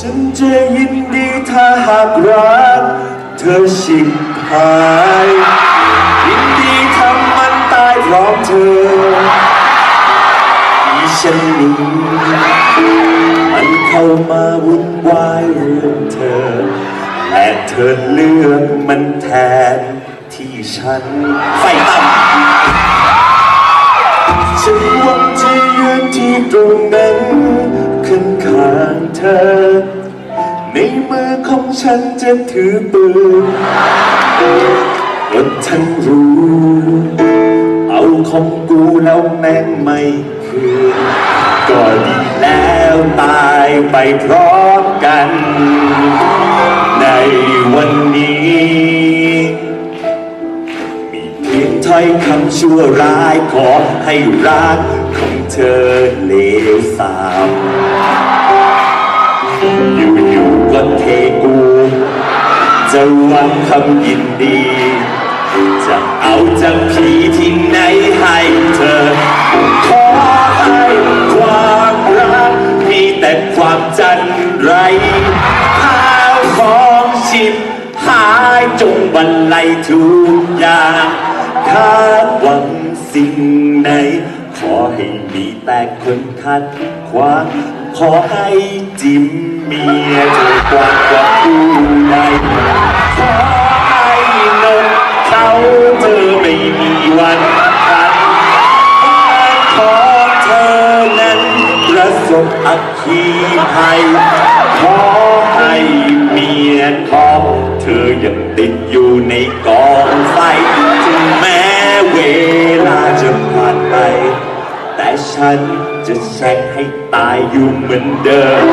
ฉันจะยินดีถ้าหากรักเธอชิบหายยินดีทำมันตายพร้อมเธอที่ฉันนี้มันเข้ามาวุ่นวายเรื่องเธอแต่เธอเลือกมันแทนที่ฉันไฟต่ำฉันหวังจะยืนที่ตรงนั้นางเธอ ในมือของฉันจะถือปืนก็ฉันรู้ เอาของกูแล้วแม่งไม่คืนก็ดีแล้วตายไปพร้อมกัน ในวันนี้ มีเพียงถ้อยคำชั่วร้ายขอให้รักของเธอเลวสาม จะหวังคำยินดี จะเอาจากผีที่ไหนให้เธอ ขอให้ความรักมีแต่ความจันไรข้าวของชิบหายจงบรรลัยทุกอย่างคาดหวังสิ่งไหน ขอให้มีแต่คนคัดขวางขอให้จิ้มเมียเธอกว่ากว่าผู้ใด ประสบอัคคีภัยขอให้เมียของเธอยังติดอยู่ในกองไฟถึงแม้เวลาจะผ่านไป แต่ฉันจะแช่งให้ตายอยู่เหมือนเดิม